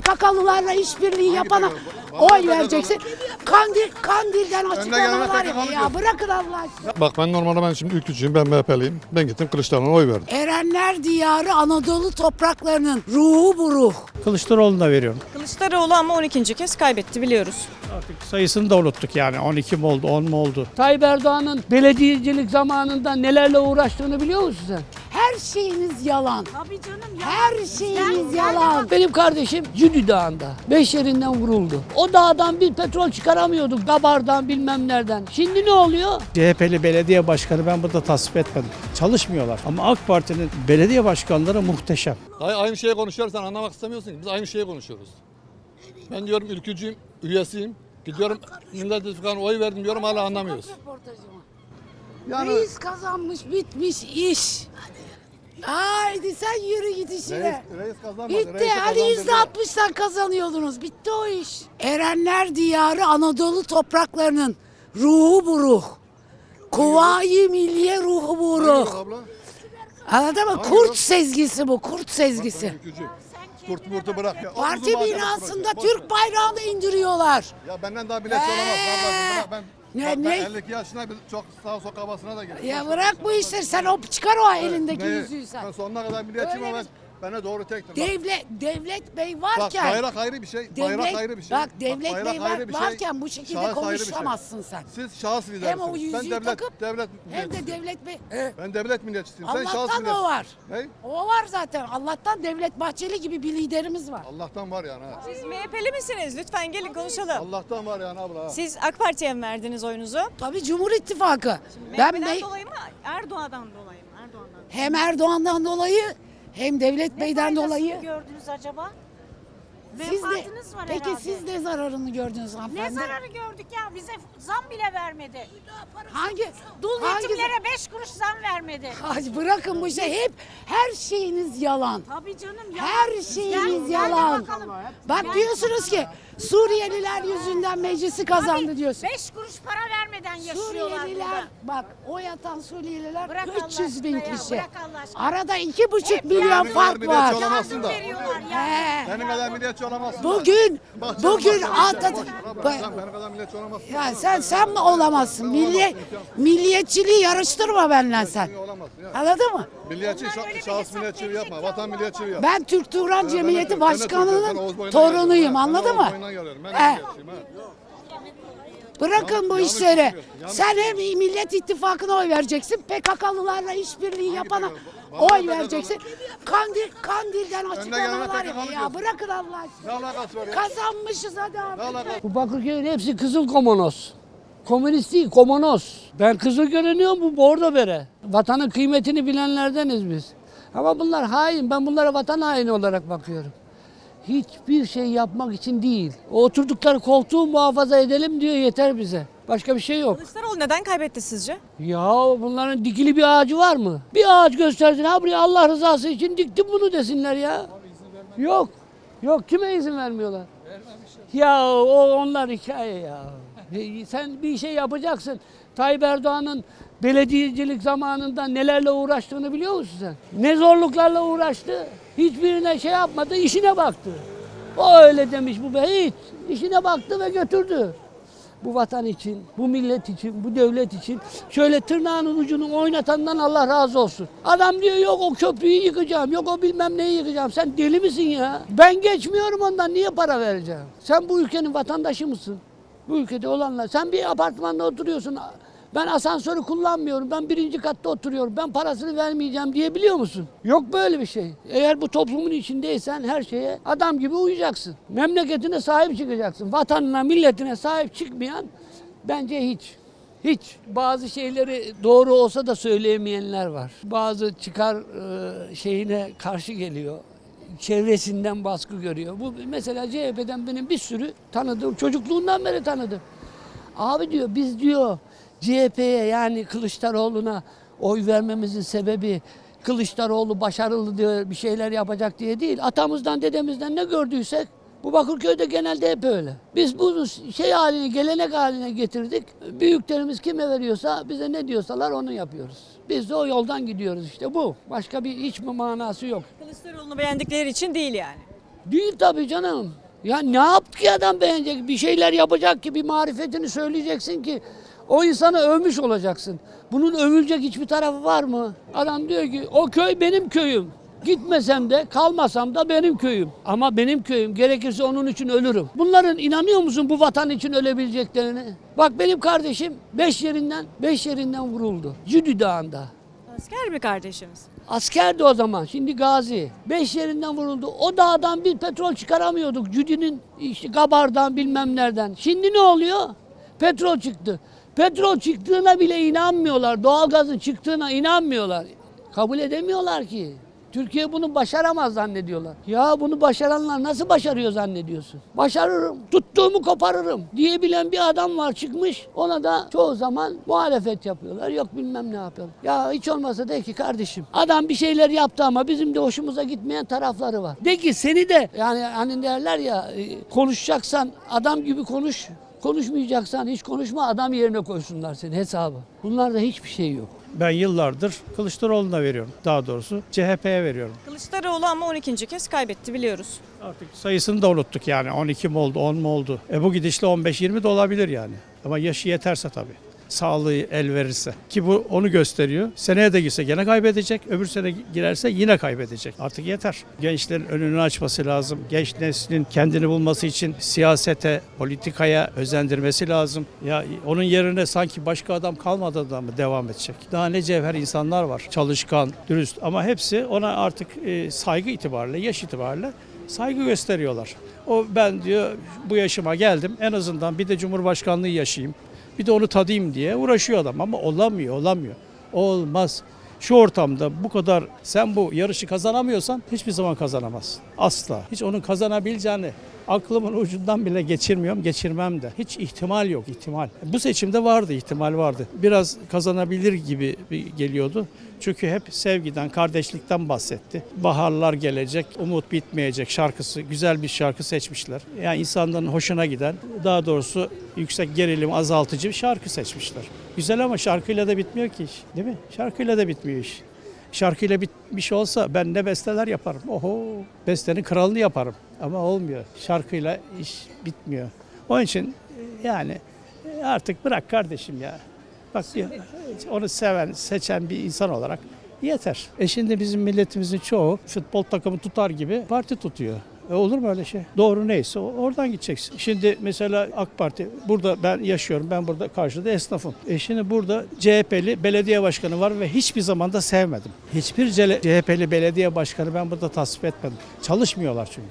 PKK'lılarla işbirliği yapana oy vereceksin. Kandil, Kandil'den açıklamalar gelene ya. Ya. Bırakın Allah aşkına. Bak ben normalde ben şimdi ülkücüyüm, ben MHP'liyim. Ben gittim Kılıçdaroğlu'na oy verdim. Erenler diyarı Anadolu topraklarının ruhu bu ruh. Kılıçdaroğlu'na veriyorum. Kılıçdaroğlu ama 12. kez kaybetti biliyoruz. Artık sayısını da unuttuk yani. 12 mi oldu, 10 mu oldu? Tayyip Erdoğan'ın belediyecilik zamanında nelerle uğraştığını biliyor musun sen? Her şeyiniz yalan. Tabii canım ya. Her şeyiniz yalan. Benim kardeşim Cüdü Dağı'nda beş yerinden vuruldu. O dağdan bir petrol çıkaramıyorduk. Gabardan bilmem nereden. Şimdi ne oluyor? CHP'li belediye başkanı ben burada tasvip etmedim. Çalışmıyorlar. Ama AK Parti'nin belediye başkanları muhteşem. Hayır, aynı şeyi konuşuyoruz sen anlamak istemiyorsun ki. Biz aynı şeyi konuşuyoruz. Ben diyorum ülkücüyüm, üyesiyim. Gidiyorum Millet İttifakı'na oy verdim diyorum hala anlamıyoruz. Yani Reis kazanmış bitmiş iş. Haydi sen yürü git işine. reis kazanmadı. Bitti. Hadi yüzde altmıştan kazanıyordunuz. Bitti o iş. Erenler diyarı Anadolu topraklarının ruhu bu ruh. Kuvayi milliye ruhu bu ruh. abla? Anladın mı? Kurt sezgisi bu. Kurt sezgisi. Kurt murtu bırak ya. Parti binasında Türk bayrağını indiriyorlar. Ya benden daha biletçi Ee, olamaz. Ben, ne- bak, ne? ben 52 yaşına bir çok sağ sok havasına da girdim. Ya bırak bu işleri. Sen o çıkar o elindeki yüzüğü sen. Ben sonuna kadar milliyetçiyim Öyle ama ben, bana doğru tektim. Bak, Devlet, devlet bey Bak varken. bayrak ayrı bir şey, bayrak Devlet, ayrı bir şey. bak devlet bayrak bey ayrı var, bir şey, varken bu şekilde şahıs ayrı bir şey. konuşamazsın sen. Siz şahıs lidersiniz. Hem o yüzüğü ben devlet, takıp devlet hem de milliyetçisiyim. devlet bey. Ben devlet milliyetçisiyim. Sen şahıs Allah'tan milliyetçisin. o var. Ne? O var zaten. Allah'tan Devlet Bahçeli gibi bir liderimiz var. Allah'tan var yani ha. Siz MHP'li misiniz? Lütfen gelin konuşalım. Allah'tan var yani abla ha. Siz AK Parti'ye mi verdiniz oyunuzu? Tabii Cumhur İttifakı. Ben MHP'den bey, dolayı mı? Erdoğan'dan dolayı mı? Erdoğan'dan. hem Erdoğan'dan dolayı hem Devlet Bey'den faydasını dolayı. gördünüz acaba? Siz de, Menfaatiniz var peki herhalde. siz de zararını gördünüz Ne hanımefendi. zararı gördük ya? Bize zam bile vermedi. Hangi? Dul hangi- yetimlere 5 kuruş zam vermedi. Ay bırakın bu şey hep her şeyiniz yalan. Tabii canım ya. Her şeyiniz Gel- gel yalan. bakalım. Bak Gel diyorsunuz ki Suriyeliler yüzünden meclisi kazandı diyorsun. 5 kuruş para vermeden yaşıyorlar Suriyeliler burada. bak o yatan Suriyeliler Bırak Allah 300 bin aşkına ya, kişi. bırak Allah aşkına. Arada iki buçuk Hep milyon yardım fark milliyetçi var. olamazsın da. Veriyorlar ya. He. Benim kadar milliyetçi olamazsın. da. Bugün bugün Sen benim kadar milliyetçi olamazsın. Ya sen sen mi olamazsın? Milli, milliyetçiliği yarıştırma benimle sen. Olamazsın ya. Anladın mı? Milliyetçi, şa- şahıs milliyetçiliği yapma. Vatan milliyetçiliği yap. Ben Türk Turan Cemiyeti Başkanı'nın torunuyum anladın mı? He. ha. Bırakın bu işleri. Sen hem Millet İttifakı'na oy vereceksin, PKK'lılarla işbirliği yapana? Oy vereceksin. Kandil, Kandil'den açıklamalar ya. Ya. Bırakın Allah aşkına. Ne alakası var ya? Kazanmışız hadi Ne alakası? Bu Bakırköy'ün hepsi kızıl komonos. Komünist değil, komonos. Ben kızıl görünüyorum bu bordo bere. Vatanın kıymetini bilenlerdeniz biz. Ama bunlar hain. Ben bunlara vatan haini olarak bakıyorum. Hiçbir şey yapmak için değil. O oturdukları koltuğu muhafaza edelim diyor yeter bize. Başka bir şey yok. Kılıçdaroğlu neden kaybetti sizce? Ya bunların dikili bir ağacı var mı? Bir ağaç göstersin. Ha buraya Allah rızası için diktim bunu desinler ya. Yok. Yok kime izin vermiyorlar? Ya o onlar hikaye ya. E, Sen bir şey yapacaksın. Tayyip Erdoğan'ın belediyecilik zamanında nelerle uğraştığını biliyor musun sen? Ne zorluklarla uğraştı? Hiçbirine şey yapmadı, işine baktı. O öyle demiş bu be hiç. İşine baktı ve götürdü bu vatan için, bu millet için, bu devlet için şöyle tırnağının ucunu oynatandan Allah razı olsun. Adam diyor yok o köprüyü yıkacağım, yok o bilmem neyi yıkacağım. Sen deli misin ya? Ben geçmiyorum ondan niye para vereceğim? Sen bu ülkenin vatandaşı mısın? Bu ülkede olanlar. Sen bir apartmanda oturuyorsun. Ben asansörü kullanmıyorum. Ben birinci katta oturuyorum. Ben parasını vermeyeceğim diyebiliyor musun? Yok böyle bir şey. Eğer bu toplumun içindeysen her şeye adam gibi uyacaksın. Memleketine sahip çıkacaksın. Vatanına, milletine sahip çıkmayan bence hiç. Hiç. Bazı şeyleri doğru olsa da söyleyemeyenler var. Bazı çıkar e, şeyine karşı geliyor. Çevresinden baskı görüyor. Bu mesela CHP'den benim bir sürü tanıdığım, çocukluğundan beri tanıdım. Abi diyor biz diyor CHP'ye yani Kılıçdaroğlu'na oy vermemizin sebebi Kılıçdaroğlu başarılı diyor bir şeyler yapacak diye değil. Atamızdan dedemizden ne gördüysek bu Bakırköy'de genelde hep öyle. Biz bunu şey haline, gelenek haline getirdik. Büyüklerimiz kime veriyorsa bize ne diyorsalar onu yapıyoruz. Biz de o yoldan gidiyoruz işte bu. Başka bir hiç mi manası yok. Kılıçdaroğlu'nu beğendikleri için değil yani. Değil tabii canım. Ya ne yaptı ki adam beğenecek? Bir şeyler yapacak ki bir marifetini söyleyeceksin ki o insanı övmüş olacaksın. Bunun övülecek hiçbir tarafı var mı? Adam diyor ki o köy benim köyüm. Gitmesem de kalmasam da benim köyüm. Ama benim köyüm gerekirse onun için ölürüm. Bunların inanıyor musun bu vatan için ölebileceklerine? Bak benim kardeşim 5 yerinden 5 yerinden vuruldu. Cüdü Dağı'nda. Asker mi kardeşimiz? Askerdi o zaman. Şimdi gazi. Beş yerinden vuruldu. O dağdan bir petrol çıkaramıyorduk. Cüdi'nin işte Gabar'dan bilmem nereden. Şimdi ne oluyor? Petrol çıktı. Petrol çıktığına bile inanmıyorlar. Doğalgazın çıktığına inanmıyorlar. Kabul edemiyorlar ki. Türkiye bunu başaramaz zannediyorlar. Ya bunu başaranlar nasıl başarıyor zannediyorsun? Başarırım, tuttuğumu koparırım diyebilen bir adam var çıkmış. Ona da çoğu zaman muhalefet yapıyorlar. Yok bilmem ne yapıyorlar. Ya hiç olmasa de ki kardeşim adam bir şeyler yaptı ama bizim de hoşumuza gitmeyen tarafları var. De ki seni de yani hani derler ya e, konuşacaksan adam gibi konuş. Konuşmayacaksan hiç konuşma adam yerine koysunlar seni hesabı. Bunlarda hiçbir şey yok. Ben yıllardır Kılıçdaroğlu'na veriyorum. Daha doğrusu CHP'ye veriyorum. Kılıçdaroğlu ama 12. kez kaybetti biliyoruz. Artık sayısını da unuttuk yani. 12 mi oldu, 10 mu oldu? E bu gidişle 15-20 de olabilir yani. Ama yaşı yeterse tabii. Sağlığı el verirse. Ki bu onu gösteriyor. Seneye de girse gene kaybedecek. Öbür sene girerse yine kaybedecek. Artık yeter. Gençlerin önünü açması lazım. Genç neslin kendini bulması için siyasete, politikaya özendirmesi lazım. Ya onun yerine sanki başka adam kalmadı da mı devam edecek? Daha ne cevher insanlar var. Çalışkan, dürüst ama hepsi ona artık e, saygı itibariyle, yaş itibariyle saygı gösteriyorlar. O ben diyor bu yaşıma geldim en azından bir de Cumhurbaşkanlığı yaşayayım. Bir de onu tadayım diye uğraşıyor adam ama olamıyor, olamıyor. Olmaz. Şu ortamda bu kadar sen bu yarışı kazanamıyorsan hiçbir zaman kazanamazsın. Asla. Hiç onun kazanabileceğini aklımın ucundan bile geçirmiyorum, geçirmem de. Hiç ihtimal yok, ihtimal. Bu seçimde vardı, ihtimal vardı. Biraz kazanabilir gibi geliyordu. Çünkü hep sevgiden, kardeşlikten bahsetti. Baharlar gelecek, umut bitmeyecek şarkısı, güzel bir şarkı seçmişler. Yani insanların hoşuna giden, daha doğrusu yüksek gerilim azaltıcı bir şarkı seçmişler. Güzel ama şarkıyla da bitmiyor ki iş, değil mi? Şarkıyla da bitmiyor iş. Şarkıyla bitmiş olsa ben ne besteler yaparım. Oho, bestenin kralını yaparım. Ama olmuyor. Şarkıyla iş bitmiyor. Onun için e, yani e, artık bırak kardeşim ya. Bak onu seven, seçen bir insan olarak yeter. E şimdi bizim milletimizin çoğu futbol takımı tutar gibi parti tutuyor. E olur mu öyle şey? Doğru neyse oradan gideceksin. Şimdi mesela AK Parti burada ben yaşıyorum. Ben burada karşıda esnafım. E şimdi burada CHP'li belediye başkanı var ve hiçbir zaman da sevmedim. Hiçbir CHP'li belediye başkanı ben burada tasvip etmedim. Çalışmıyorlar çünkü.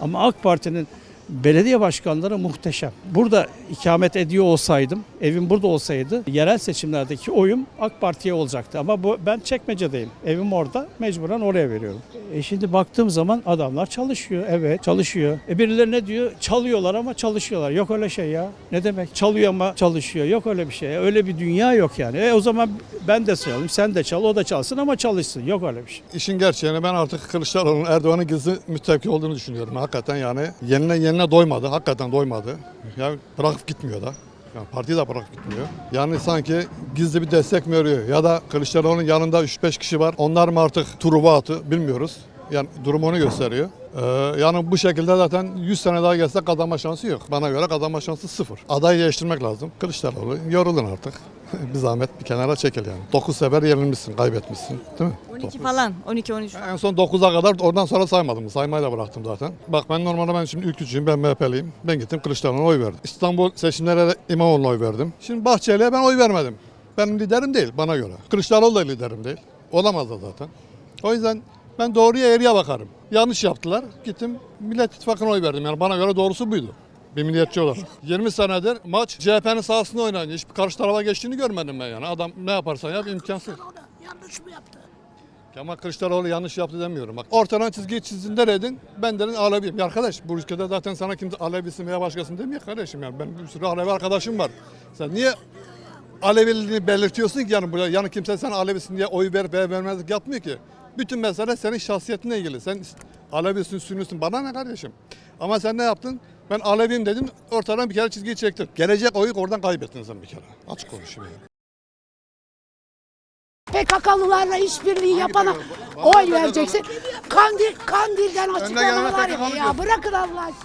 Ama AK Parti'nin belediye başkanları muhteşem. Burada ikamet ediyor olsaydım, evim burada olsaydı yerel seçimlerdeki oyum AK Parti'ye olacaktı. Ama bu ben Çekmece'deyim. Evim orada. Mecburen oraya veriyorum. E şimdi baktığım zaman adamlar çalışıyor. Evet çalışıyor. E birileri ne diyor? Çalıyorlar ama çalışıyorlar. Yok öyle şey ya. Ne demek? Çalıyor ama çalışıyor. Yok öyle bir şey. Öyle bir dünya yok yani. E o zaman ben de çalayım, sen de çal, o da çalsın ama çalışsın. Yok öyle bir şey. İşin gerçeğini ben artık Kılıçdaroğlu'nun Erdoğan'ın gizli müttefiki olduğunu düşünüyorum. Hakikaten yani yenine yenine doymadı. Hakikaten doymadı. Ya bırakıp gitmiyor da. Yani partiyi de bırakıp gitmiyor. Yani sanki gizli bir destek mi arıyor? Ya da Kılıçdaroğlu'nun yanında 3-5 kişi var. Onlar mı artık Truva atı bilmiyoruz. Yani durum onu gösteriyor. Ee, yani bu şekilde zaten 100 sene daha gelse kazanma şansı yok. Bana göre kazanma şansı sıfır. Aday değiştirmek lazım. Kılıçdaroğlu yorulun artık. bir zahmet bir kenara çekil yani. 9 sefer yenilmişsin, kaybetmişsin. Değil mi? 12 falan. 12-13. En son 9'a kadar oradan sonra saymadım. Saymayı da bıraktım zaten. Bak ben normalde ben şimdi ülkücüyüm. Ben MHP'liyim. Ben gittim Kılıçdaroğlu'na oy verdim. İstanbul seçimlere de İmamoğlu'na oy verdim. Şimdi Bahçeli'ye ben oy vermedim. Benim liderim değil bana göre. Kılıçdaroğlu da liderim değil. Olamaz da zaten. O yüzden ben doğruya eğriye bakarım. Yanlış yaptılar. Gittim Millet İttifakı'na oy verdim. Yani bana göre doğrusu buydu. Bir milliyetçi olarak. 20 senedir maç CHP'nin sahasında oynanıyor. Hiç karşı tarafa geçtiğini görmedim ben yani. Adam ne yaparsan yap imkansız. Yanlış mı yaptı? Kemal Kılıçdaroğlu yanlış yaptı demiyorum. Bak ortadan çizgiyi çizdin deredin. Ben dedim Aleviyim. Ya arkadaş bu ülkede zaten sana kimse Alevisin veya başkasın demiyor kardeşim. Yani ben bir sürü Alevi arkadaşım var. Sen niye Aleviliğini belirtiyorsun ki yani burada yani kimse sana Alevisin diye oy ver veya vermezlik yapmıyor ki. Bütün mesele senin şahsiyetinle ilgili. Sen Alevisin, Sünnisin bana ne kardeşim? Ama sen ne yaptın? Ben Aleviyim dedin, ortadan bir kere çizgiyi çektin. Gelecek oyu oradan kaybettin sen bir kere. Açık konuşayım yani. PKK'lılarla işbirliği yapana oy vereceksin. Kandil, Kandil'den gelene ya. Ya bırakın Allah aşkına.